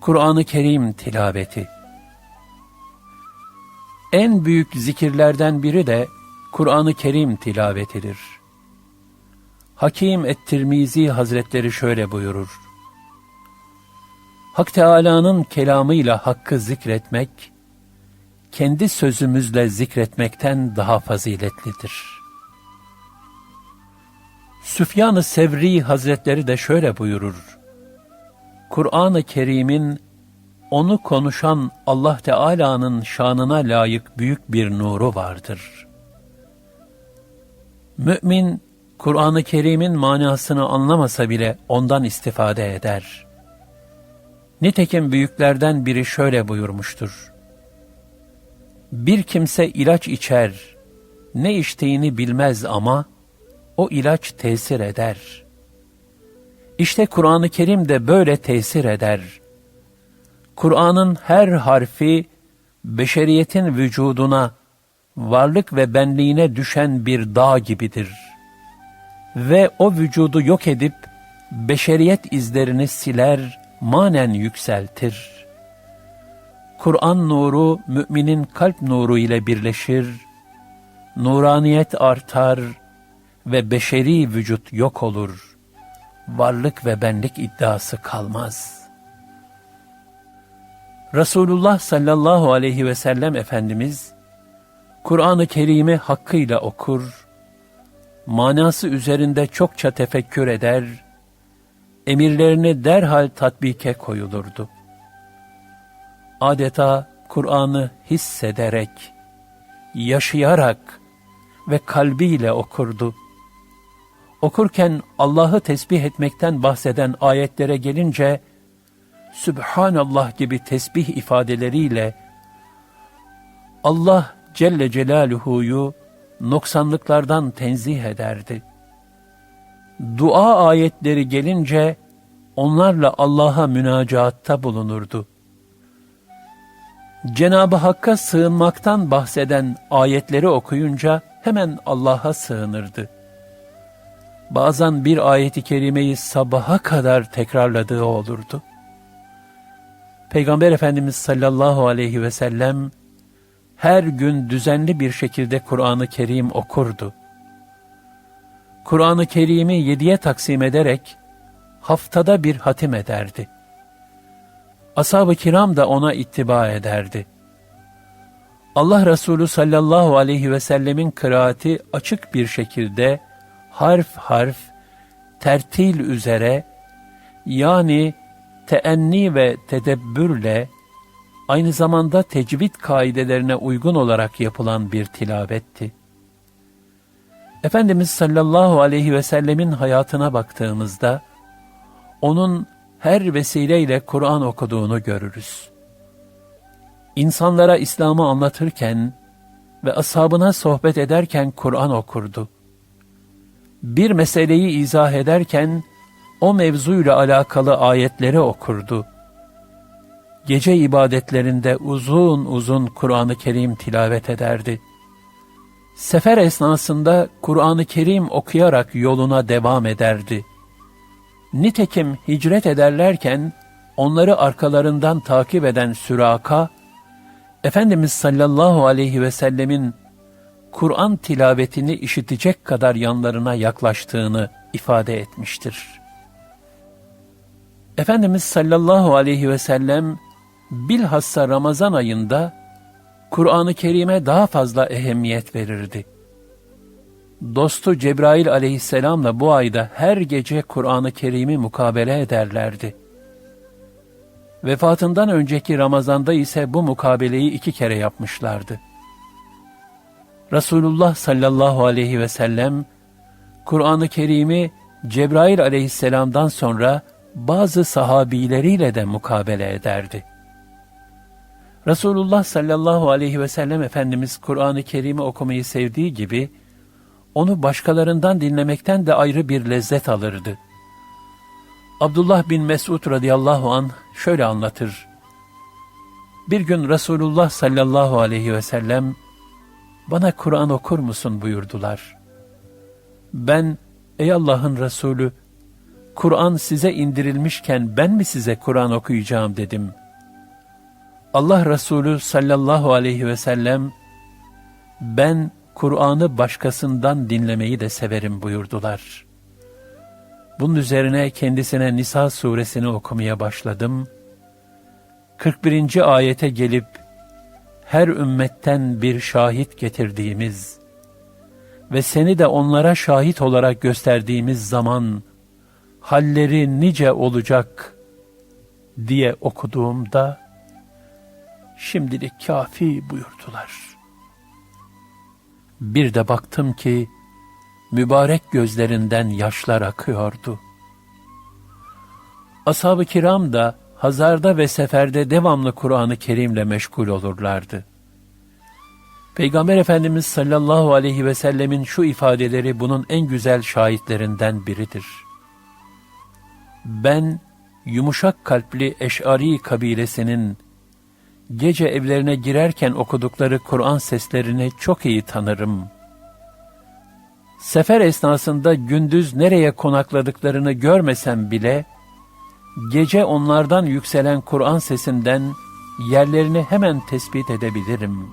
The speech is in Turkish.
Kur'an-ı Kerim tilaveti. En büyük zikirlerden biri de Kur'an-ı Kerim tilavetidir. Hakim et-Tirmizi Hazretleri şöyle buyurur. Hak Teâlâ'nın kelamıyla hakkı zikretmek, kendi sözümüzle zikretmekten daha faziletlidir. Süfyan-ı Sevri Hazretleri de şöyle buyurur. Kur'an-ı Kerim'in onu konuşan Allah Teala'nın şanına layık büyük bir nuru vardır. Mümin, Kur'an-ı Kerim'in manasını anlamasa bile ondan istifade eder. Nitekim büyüklerden biri şöyle buyurmuştur. Bir kimse ilaç içer, ne içtiğini bilmez ama o ilaç tesir eder. İşte Kur'an-ı Kerim de böyle tesir eder. Kur'an'ın her harfi beşeriyetin vücuduna, varlık ve benliğine düşen bir dağ gibidir. Ve o vücudu yok edip beşeriyet izlerini siler, manen yükseltir. Kur'an nuru müminin kalp nuru ile birleşir, nuraniyet artar ve beşeri vücut yok olur. Varlık ve benlik iddiası kalmaz. Resulullah sallallahu aleyhi ve sellem Efendimiz, Kur'an-ı Kerim'i hakkıyla okur, manası üzerinde çokça tefekkür eder, emirlerini derhal tatbike koyulurdu. Adeta Kur'an'ı hissederek, yaşayarak ve kalbiyle okurdu. Okurken Allah'ı tesbih etmekten bahseden ayetlere gelince, Sübhanallah gibi tesbih ifadeleriyle Allah Celle Celaluhu'yu noksanlıklardan tenzih ederdi. Dua ayetleri gelince onlarla Allah'a münacaatta bulunurdu. Cenab-ı Hakk'a sığınmaktan bahseden ayetleri okuyunca hemen Allah'a sığınırdı. Bazen bir ayeti kerimeyi sabaha kadar tekrarladığı olurdu. Peygamber Efendimiz sallallahu aleyhi ve sellem her gün düzenli bir şekilde Kur'an-ı Kerim okurdu. Kur'an-ı Kerim'i yediye taksim ederek haftada bir hatim ederdi. Ashab-ı kiram da ona ittiba ederdi. Allah Resulü sallallahu aleyhi ve sellemin kıraati açık bir şekilde harf harf, tertil üzere yani teenni ve tedebbürle aynı zamanda tecvid kaidelerine uygun olarak yapılan bir tilavetti. Efendimiz sallallahu aleyhi ve sellemin hayatına baktığımızda, onun her vesileyle Kur'an okuduğunu görürüz. İnsanlara İslam'ı anlatırken ve ashabına sohbet ederken Kur'an okurdu. Bir meseleyi izah ederken o mevzuyla alakalı ayetleri okurdu. Gece ibadetlerinde uzun uzun Kur'an-ı Kerim tilavet ederdi. Sefer esnasında Kur'an-ı Kerim okuyarak yoluna devam ederdi. Nitekim hicret ederlerken onları arkalarından takip eden süraka, Efendimiz sallallahu aleyhi ve sellemin Kur'an tilavetini işitecek kadar yanlarına yaklaştığını ifade etmiştir. Efendimiz sallallahu aleyhi ve sellem bilhassa Ramazan ayında Kur'an-ı Kerim'e daha fazla ehemmiyet verirdi. Dostu Cebrail aleyhisselamla bu ayda her gece Kur'an-ı Kerim'i mukabele ederlerdi. Vefatından önceki Ramazan'da ise bu mukabeleyi iki kere yapmışlardı. Resulullah sallallahu aleyhi ve sellem Kur'an-ı Kerim'i Cebrail aleyhisselamdan sonra bazı sahabileriyle de mukabele ederdi. Resulullah sallallahu aleyhi ve sellem Efendimiz Kur'an-ı Kerim'i okumayı sevdiği gibi, onu başkalarından dinlemekten de ayrı bir lezzet alırdı. Abdullah bin Mesud radıyallahu an şöyle anlatır. Bir gün Resulullah sallallahu aleyhi ve sellem, bana Kur'an okur musun buyurdular. Ben, ey Allah'ın Resulü, Kur'an size indirilmişken ben mi size Kur'an okuyacağım dedim. Allah Resulü sallallahu aleyhi ve sellem, ben Kur'an'ı başkasından dinlemeyi de severim buyurdular. Bunun üzerine kendisine Nisa suresini okumaya başladım. 41. ayete gelip, her ümmetten bir şahit getirdiğimiz ve seni de onlara şahit olarak gösterdiğimiz zaman, halleri nice olacak diye okuduğumda, şimdilik kafi buyurdular. Bir de baktım ki, mübarek gözlerinden yaşlar akıyordu. Ashab-ı kiram da hazarda ve seferde devamlı Kur'an-ı Kerim'le meşgul olurlardı. Peygamber Efendimiz sallallahu aleyhi ve sellemin şu ifadeleri bunun en güzel şahitlerinden biridir. Ben yumuşak kalpli Eş'ari kabilesinin gece evlerine girerken okudukları Kur'an seslerini çok iyi tanırım. Sefer esnasında gündüz nereye konakladıklarını görmesem bile, gece onlardan yükselen Kur'an sesinden yerlerini hemen tespit edebilirim.